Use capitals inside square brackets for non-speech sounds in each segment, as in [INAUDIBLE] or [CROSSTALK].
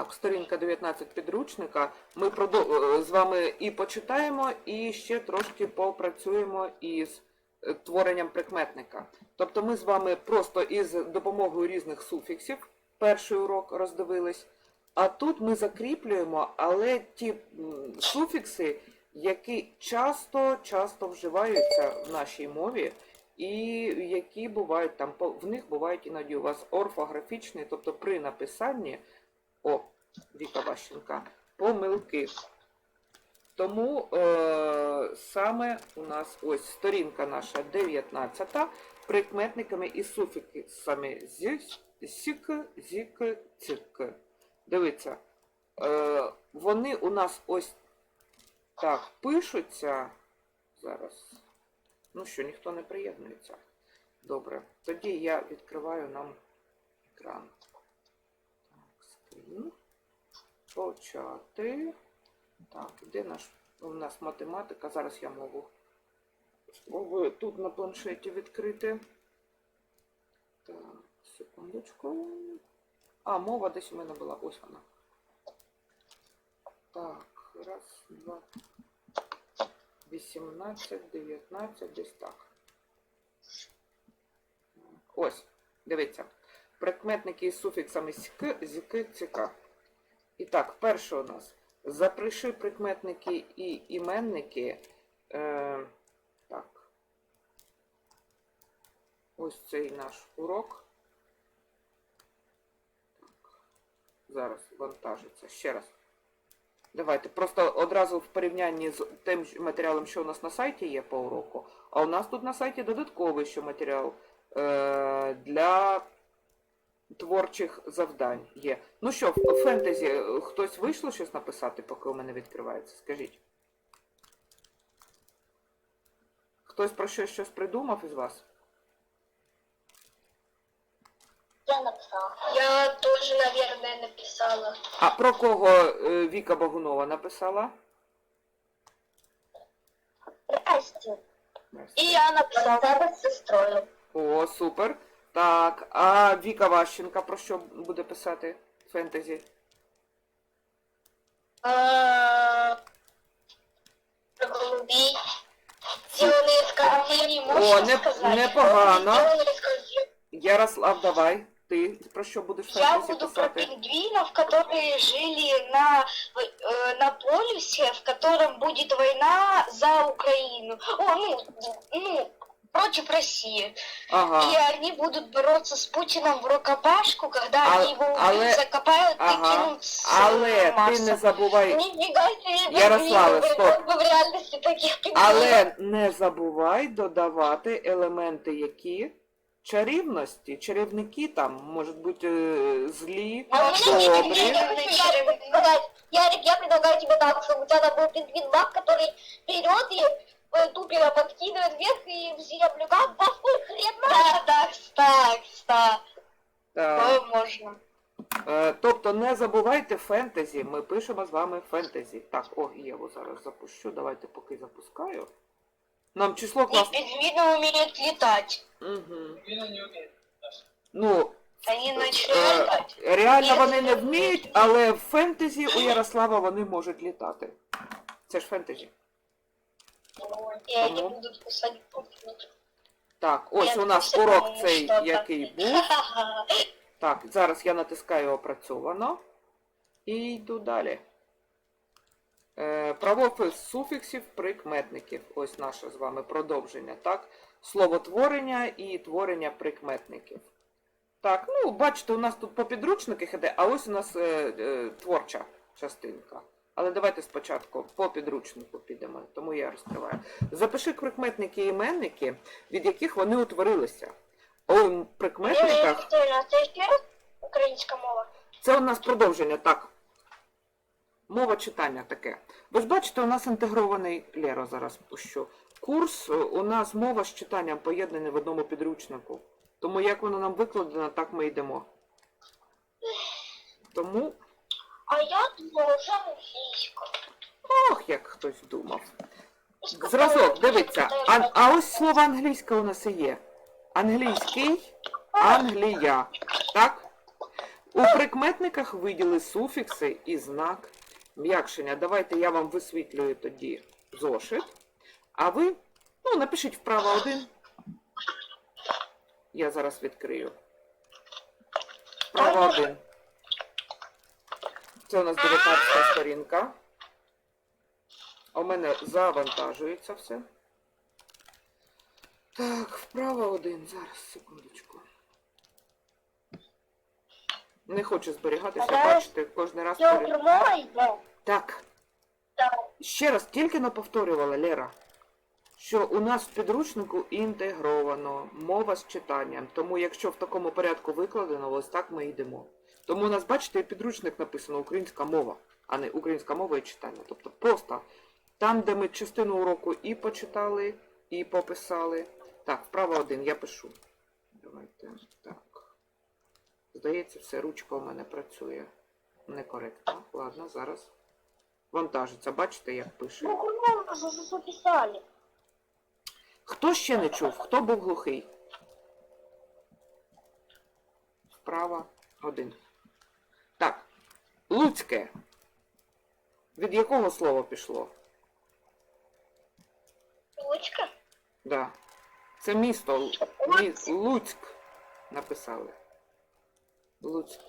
Так, сторінка 19 підручника. Ми е, з вами і почитаємо, і ще трошки попрацюємо із е, творенням прикметника. Тобто ми з вами просто із допомогою різних суфіксів перший урок роздивились, а тут ми закріплюємо, але ті суфікси, які часто часто вживаються в нашій мові, і які бувають там, в них бувають іноді у вас орфографічні, тобто при написанні, о, Віка Ващенка, помилки. Тому е, саме у нас ось сторінка наша 19, прикметниками і суфіксами з, сік, зік, цик. Дивіться, е, вони у нас ось так пишуться. Зараз. Ну що, ніхто не приєднується. Добре. Тоді я відкриваю нам екран. Почати. Так, де наш у нас математика? Зараз я можу тут на планшеті відкрити. Так, секундочку. А, мова десь у мене була. Ось вона. Так, раз, два, 18, 19, десь так. Ось, дивіться. Прикметники із суфіксами ск, зіки, ціка. І так, перше у нас. Запиши прикметники і іменники. Е, так. Ось цей наш урок. Так. Зараз вантажиться. Ще раз. Давайте просто одразу в порівнянні з тим матеріалом, що у нас на сайті є по уроку. А у нас тут на сайті додатковий ще матеріал е, для творчих завдань є. Ну що, в фентезі е, хтось вийшло щось написати, поки у мене відкривається? Скажіть. Хтось про щось щось придумав із вас? Я написала. Я тоже, наверное, написала. А про кого е, Віка Богунова написала? Здрасте. И я написала с сестрой. О, супер. Так, а Віка Ващенка про що буде писати фентезі? А, Про голубей. Сделанные из камней, О, можно не- сказать? непогано. Сделанные из камней. Ярослав, давай. Ти про що будеш Я фентезі буду про писати? пингвинов, которые жили на, э, на полюсе, в котором будет война за Украину. О, ну, ну, против России. Ага. И они будут бороться с Путиным в рукопашку, когда А- они его але- убьют, закопают Ага. и кинут с Але ти Марса. не забувай. Нифига себе, Ярославе, пингвины, стоп. как бы в реальности таких пингвинов. Але не забувай додавати елементи, які чарівності. Чарівники там можуть бути е, злі, А у меня ничего добрі. не сказать. Ярик, я предлагаю тебе так, чтобы у тебя там был пингвин-бак, который берет и э, тупо подкидывает вверх и все облюкают, паскуй хрен Так, так, так, так. Так. можно. Е, Тобто не забувайте фентезі. Ми пишемо з вами фентезі. Так, о, Єву зараз запущу. Давайте поки запускаю. Нам число И клас. пингвины умеют летать. Угу. Він не вміє. Ну, Они начали е, летать. реально вони не вміють, але в фентезі у Ярослава вони можуть літати. Це ж фентезі. И они Тому. будут кусать пупки. Так, ось Я у нас урок цей, який був. [LAUGHS] Так, зараз я натискаю опрацьовано і йду далі. Е, правопис суфіксів прикметників. Ось наше з вами продовження, так? Словотворення і творення прикметників. Так, ну, бачите, у нас тут по підручниках іде, а ось у нас е, е, творча частинка. Але давайте спочатку по підручнику підемо, тому я розкриваю. Запиши прикметники і іменники, від яких вони утворилися. У прикметниках раз українська мова? це у нас продовження, так. Мова читання таке. Ви ж бачите, у нас інтегрований Лєро зараз пущу. Курс е, у нас мова з читанням поєднаний в одному підручнику. Тому як воно нам викладено, так ми йдемо. Тому, А я думала, що англійська. ох, як хтось думав. Зразок, дивіться, а, а ось слово англійське у нас і є. Англійський, Англія. Так? У прикметниках виділи суфікси і знак м'якшення. Давайте я вам висвітлюю тоді зошит. А ви, ну, напишіть вправо один. Я зараз відкрию. Вправо один. Це у нас 19 сторінка. У мене завантажується все. Так, вправо один. Зараз, секундочку. Не хочу зберігатися, бачите, кожен раз Я пере... йде. Так, Так. ще раз тільки не повторювала Лера, що у нас в підручнику інтегровано мова з читанням. Тому якщо в такому порядку викладено, ось так ми йдемо. Тому у нас, бачите, підручник написано українська мова, а не українська мова і читання. Тобто просто там, де ми частину уроку і почитали, і пописали. Так, вправо один, я пишу. Давайте так. Здається, все, ручка у мене працює некоректно. Ладно, зараз вантажиться. Бачите, як пише. Ну, кругом вже записали. Хто ще не чув? Хто був глухий? Вправа один. Так. Луцьке. Від якого слова пішло? Ручка. Да. Це місто. Л- Луцьк написали. Луцьк.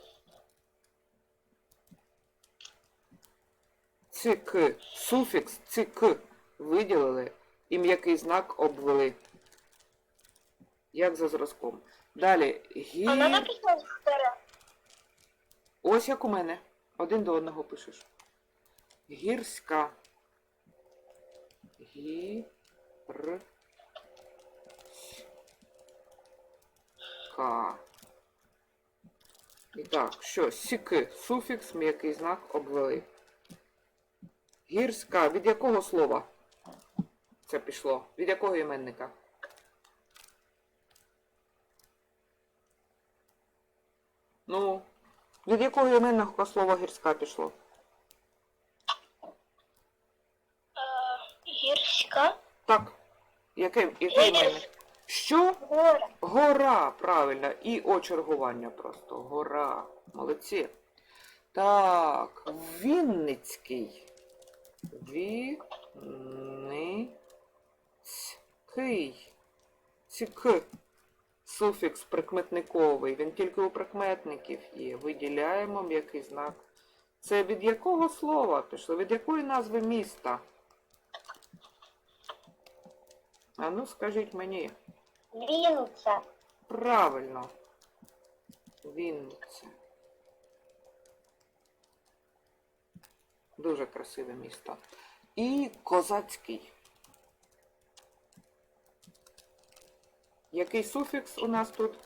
Цик. Суфікс цик виділили і м'який знак обвели. Як за зразком. Далі. Гі... А надо писать. Ось як у мене. Один до одного пишеш. Гірська. Гір. Ка. І так, що? Сіки. Суфікс, м'який знак обвели. Гірська. Від якого слова це пішло? Від якого іменника? Ну, від якого іменного слова гірська пішло? Гірська. Так. Яке, яке іменник? Що? Гора. Гора, правильно. І очергування просто. Гора. Молодці. Так, Вінницький. Вінницький. Цік. Суфікс прикметниковий. Він тільки у прикметників є. Виділяємо м'який знак. Це від якого слова пішло? Від якої назви міста? А ну скажіть мені. Вінниця. Правильно. Вінниця. Дуже красиве місто. І Козацький. Який суфікс у нас тут?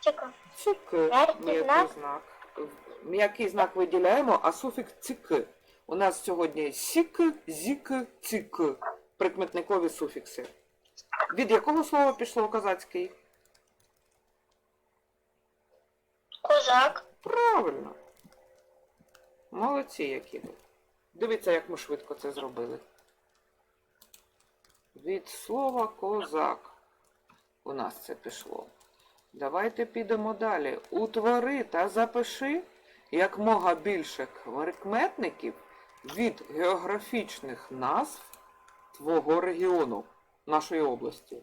Чека. Цик. М'який знак. М'який знак виділяємо, а суфікс цик. У нас сьогодні сік, зік, цик. Прикметникові суфікси. Від якого слова пішло козацький? Козак. Правильно. Молодці які ви. Дивіться, як ми швидко це зробили. Від слова козак. У нас це пішло. Давайте підемо далі. Утвори та запиши якмога більше прикметників від географічних назв твого регіону, нашої області.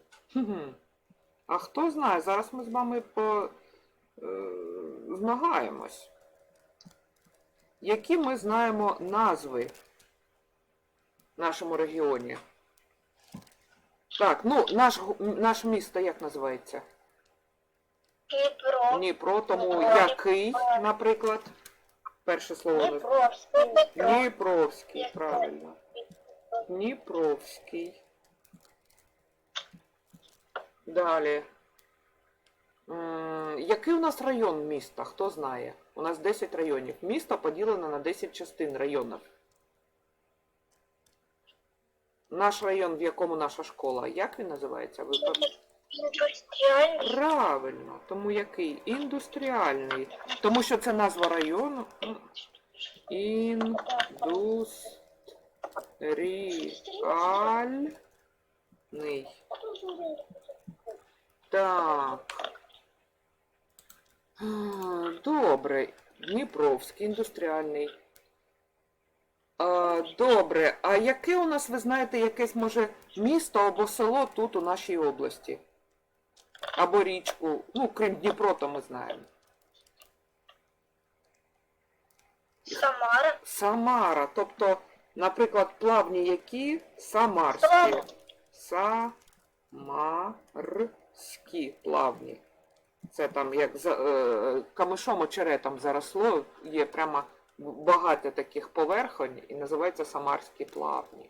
А хто знає, зараз ми з вами по, е, змагаємось. Які ми знаємо назви в нашому регіоні? Так, ну, наш, наше місто як називається? Дніпро. Дніпро, тому Дніпро. який, наприклад? Перше слово Дніпровський. Дніпровський, правильно. Дніпровський. Далі. Який у нас район міста? Хто знає? У нас 10 районів. Місто поділено на 10 частин районів. Наш район, в якому наша школа, як він називається? Ви Індустріальний. Правильно, тому який? Індустріальний. Тому що це назва району. Індустріальний. Так. Добре. Дніпровський індустріальний. Добре. А яке у нас, ви знаєте, якесь може місто або село тут у нашій області? Або річку. Ну, крім Дніпро, то ми знаємо. Самара. Самара. Тобто, наприклад, плавні які самарські. Самарські плавні. Це там як за, е, камишом очеретом заросло, є прямо багато таких поверхонь і називається Самарські плавні.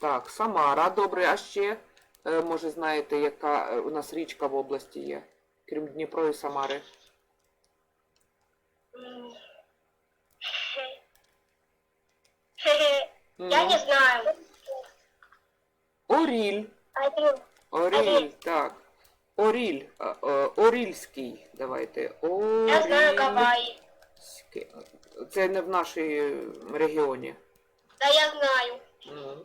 Так, Самара, добре, а ще, е, може, знаєте, яка е, у нас річка в області є, крім Дніпро і Самари? Я не знаю. Оріль. Оріль, так. Оріль. е, Орільський. Давайте. Я знаю Гавайи. Це не в нашій регіоні. Да, я знаю. Мгм.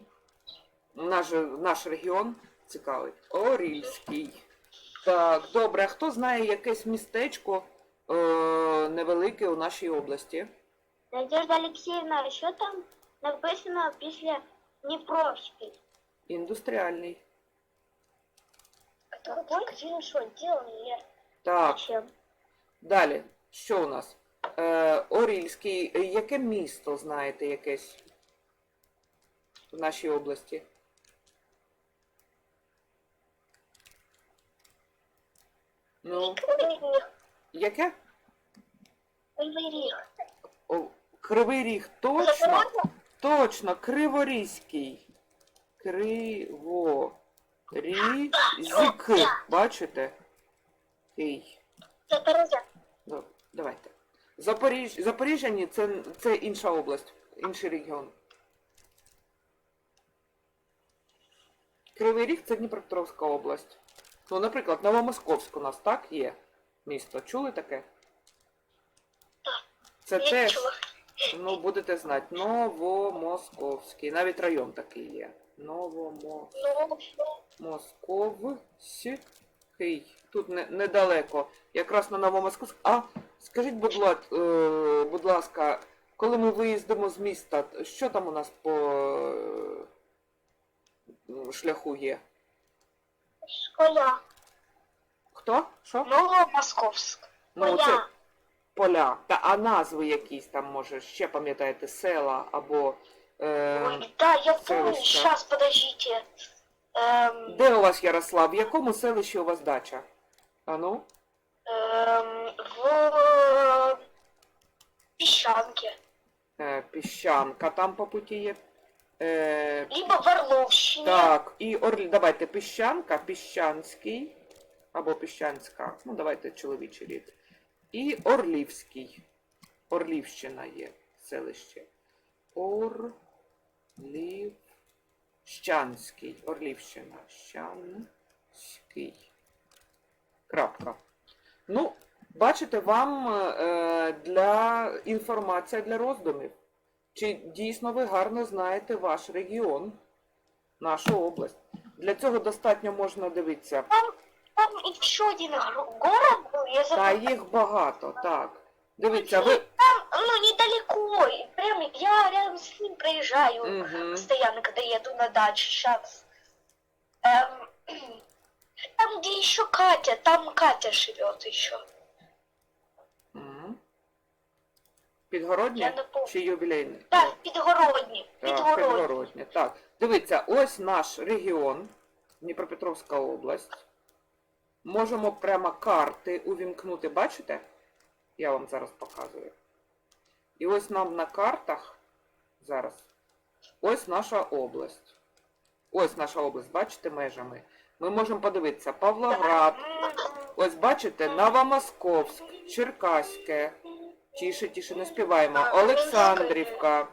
Наш, наш регіон цікавий. Орільський. Так, добре. А хто знає якесь містечко е, невелике у нашій області? Надежда Алексеевна, що там написано після Дніпровський? Індустріальний. Він що, делал? Так, Зачем? далі. Що у нас? Е, Орільський. Е, Яке місто знаєте якесь в нашій області? Ну, яке? Кривий Ріг. О, Кривий Ріг, точно, точно, Криворізький. Криворізик. Бачите? Кий. Ну, давайте. Запоріж... Запоріжжя ні, це, це інша область, інший регіон. Кривий Ріг це Дніпропетровська область. Ну, наприклад, Новомосковськ у нас так є місто. Чули таке? Це Я теж, чула. ну, будете знати, Новомосковський. Навіть район такий є. Новомосковський. Тут не, недалеко. Якраз на Новомосковськ. А скажіть, будь ласка, е, будь ласка, коли ми виїздимо з міста, що там у нас по шляху є? Школя. Хто? Що? Новомосковск. Ну, це Поля. поля. Та, а назви якісь там, може, ще пам'ятаєте, села або. Е, Ой, да, я помню. Сейчас, подождите. Эм, де у вас Ярослав? В якому селищі у вас дача? А ну? Эм, в Песчанке. Е, піщанка там по путі є. Е, Либо в Орловщине. так, і Орлі, давайте піщанка, піщанський. Або піщанська. Ну, давайте чоловічий рід. І Орлівський. Орлівщина є селище. Орлівщанський. Орлівщина. Щанський. Крапка. Ну, бачите, вам е, для інформація для роздумів. Чи дійсно ви гарно знаєте ваш регіон, нашу область? Для цього достатньо можна дивитися. Там еще один город был, я забыл. Та їх багато, так. Дивіться, ви. Там, ну, недалеко. Прям я рядом с ним проезжаю Угу. постоянно, когда еду на дачу. Сейчас. Там, где еще Катя, там Катя живет еще. Підгородні Я не помню. чи юбілейні? Так, Підгородні. Так, Підгородні. Підгородні. Так. Дивіться, ось наш регіон, Дніпропетровська область. Можемо прямо карти увімкнути, бачите? Я вам зараз показую. І ось нам на картах зараз. Ось наша область. Ось наша область, бачите, межами. Ми можемо подивитися Павлоград. Ось бачите, Новомосковськ, Черкаське. Тише, тише, не співаємо. Олександрівка,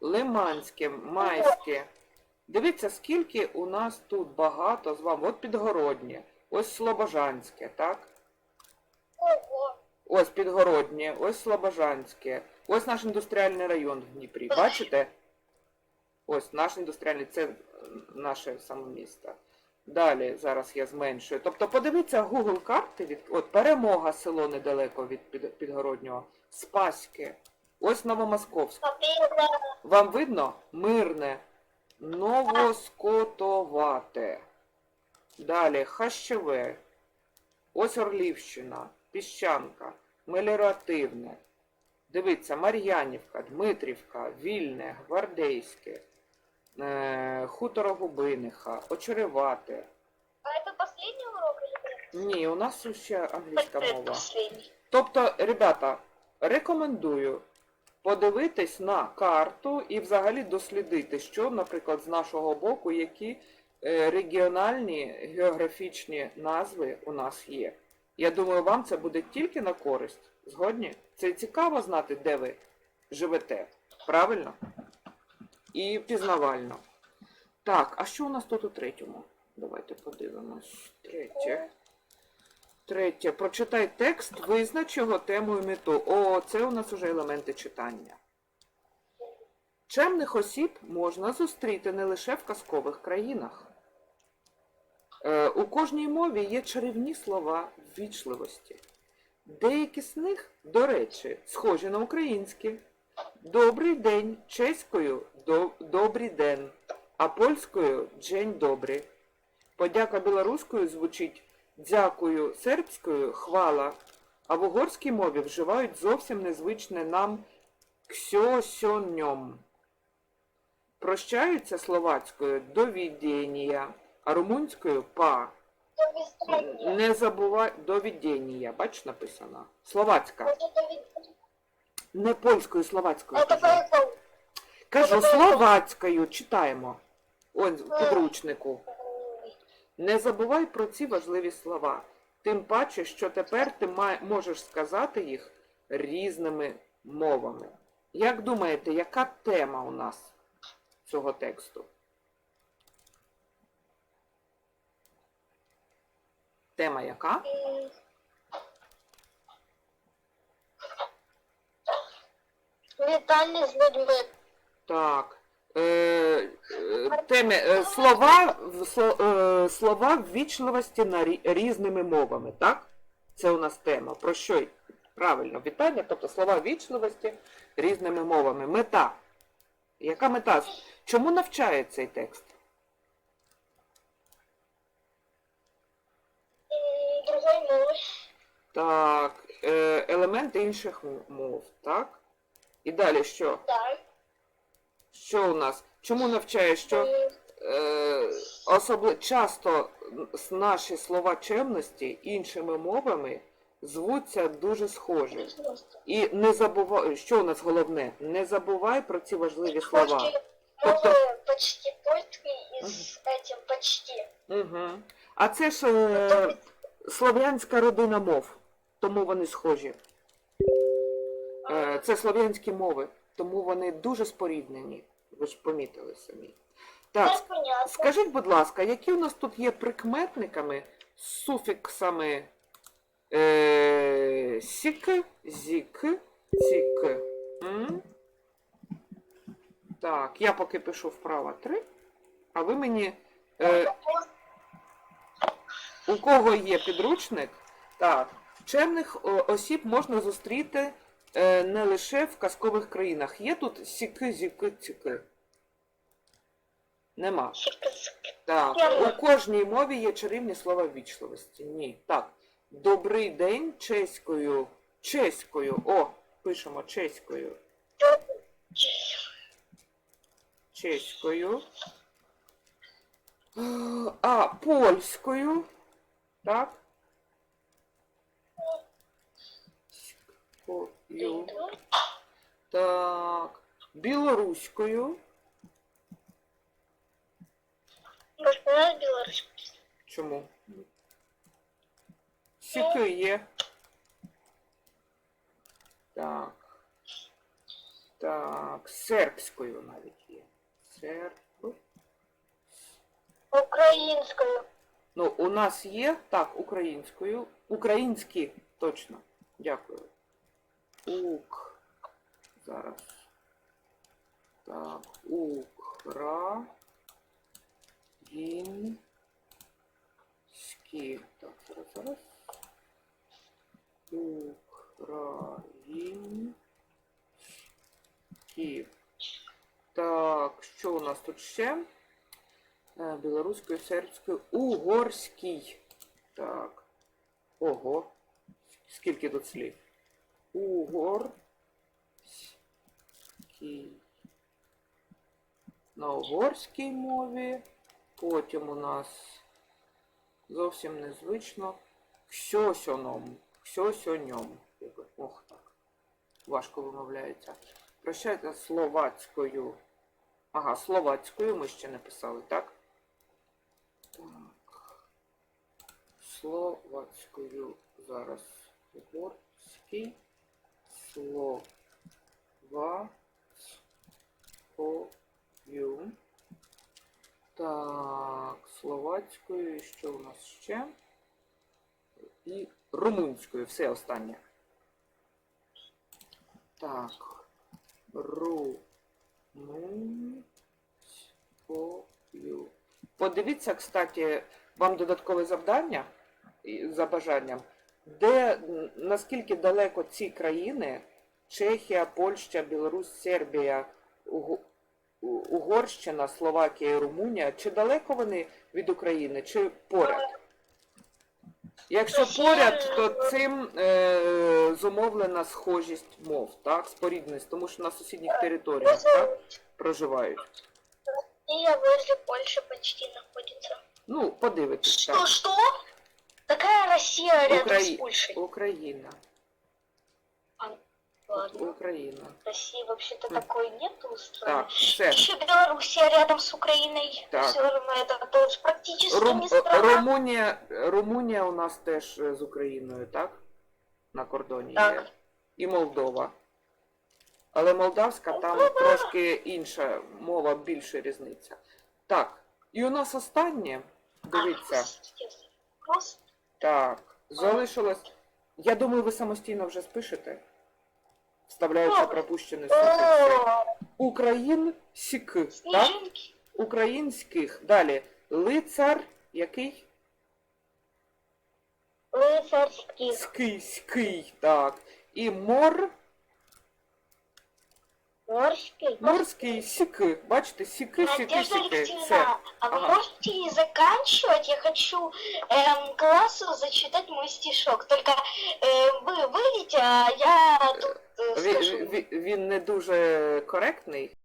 Лиманське, Майське. Дивіться, скільки у нас тут багато з вами. От Підгороднє, ось Слобожанське, так? Ось Підгороднє, ось Слобожанське. Ось наш індустріальний район в Дніпрі. Бачите? Ось наш індустріальний, це наше саме місто. Далі, зараз я зменшую. Тобто подивіться Google карти від от перемога село недалеко від під, підгороднього. Спаське. Ось Новомосковськ. Вам видно? Мирне. Новоскотовате. Далі Хащеве. Ось Орлівщина, Піщанка, Меліоративне. Дивіться, Мар'янівка, Дмитрівка, Вільне, Гвардейське, е, Хуторогубиниха, Очеревате. А это последний урок или нет? Ні, у нас ще англійська мова. последний. Тобто, ребята, рекомендую подивитись на карту і взагалі дослідити, що, наприклад, з нашого боку, які е, регіональні географічні назви у нас є. Я думаю, вам це буде тільки на користь. Згодні? Це цікаво знати, де ви живете. Правильно? І пізнавально. Так, а що у нас тут у третьому? Давайте подивимось. Третє. Третє. Прочитай текст, визнач його тему і мету. О, це у нас уже елементи читання. Чемних осіб можна зустріти не лише в казкових країнах. Е, у кожній мові є чарівні слова ввічливості. Деякі з них, до речі, схожі на українські. Добрий день чеською добрий день, а польською джень добрий. Подяка білоруською звучить дякую сербською хвала, а в угорській мові вживають зовсім незвичне нам ксьосьоньом. Прощаються словацькою довідєнія, а румунською па. Не забувай довідєнія, бач написано. Словацька. Вот это ведь- Не польською, словацькою. Это кажу. поэтому. Кажу словацькою, читаємо. Ось в підручнику. Не забувай про ці важливі слова. Тим паче, що тепер ти ма- можеш сказати їх різними мовами. Як думаєте, яка тема у нас цього тексту? Тема яка? М. З людьми. Так. Е, е, теми, е, слова, в- сло- е, слова ввічливості на рі- різними мовами, так? Це у нас тема. Про що? й? Правильно, вітання, тобто слова ввічливості різними мовами. Мета. Яка мета? Чому навчає цей текст? М, Другої мови. Так, е, елементи інших м- мов, так? І далі що? Так. Що у нас? Чому навчає, що е, особливо часто наші слова чемності іншими мовами звуться дуже схожі. І не забувай, що у нас головне? Не забувай про ці важливі слова. Тобто- почти польський із этим почти. Угу. А це ж е, слов'янська родина мов, тому вони схожі. Е, це слов'янські мови, тому вони дуже споріднені. Ви ж помітили самі. Так. Скажіть, будь ласка, які у нас тут є прикметниками з суфіксами е, сік, зік, цік? М? Так, я поки пишу вправо 3, а ви мені. Е, у кого є підручник? Так, чемних о, осіб можна зустріти не лише в казкових країнах. Є тут сіки, зіки, ціки? Нема. Так, у кожній мові є чарівні слова ввічливості. Ні. Так. Добрий день чеською. Чеською. О, пишемо чеською. Чеською. Е, А, польською. Так. Чеською. Так. Білоруською. Білоруською. Чому? Сіки є. Так. Так, сербською навіть є. Серб. Українською. Ну, у нас є, так, українською. Українські, точно. Дякую. Ук. Зараз. Так, Укра. Угорські. Так, зараз, зараз. Українські. Так, що у нас тут ще? Е, Білоруською, сербською, угорський. Так. Ого. Скільки тут слів? Угорський. На угорській мові. Потім у нас зовсім незвично. Ксьосьоном. Ксьосьоньом. Ох так. Важко вимовляється. Прощайте словацькою. Ага, словацькою ми ще не писали, так? Так. Словацькою зараз угорський. Словацькою. Так, словацькою, що у нас ще? І румунською, все останнє. Так. Румунською. Подивіться, кстати, вам додаткове завдання за бажанням, де наскільки далеко ці країни Чехія, Польща, Білорусь, Сербія, Угу- Угорщина, Словакія Румунія, чи далеко вони від України, чи поряд? Якщо поряд, то цим е, зумовлена схожість мов, так, спорідненість, тому що на сусідніх територіях так, проживають. Россия возле Польши почти находится. Ну, подивитись, Что, так. что? Какая Россия рядом Украи- с Польшей? Україна. Ладно. Україна. России вообще-то М. такой нету страны. Так, все. Еще Белоруссия рядом с Украиной. Так. Все равно это тоже практически Рум, не страна. Румунія, Румунія у нас теж е, з Україною, так? На кордоні Так. є. І Молдова. Але молдавська там трошки інша мова, більше різниця. Так, і у нас останнє. Дивіться. Просто Так, залишилось. Я думаю, ви самостійно вже спишете. Вставляючи пропущені суфікси. О, Україн сік. Так? Українських. Далі. Лицар який? Лицарський. Ский, ский, так. І мор, Морский. морський сіки. Бачите, сіки, сіки, Надежда сіки. Все. Алексеевна, а вы Ага. можете не заканчивать? Я хочу эм, классу зачитать мой стишок. Только э, вы выйдите, а я тут э, Він, скажу. він, він не дуже коректний.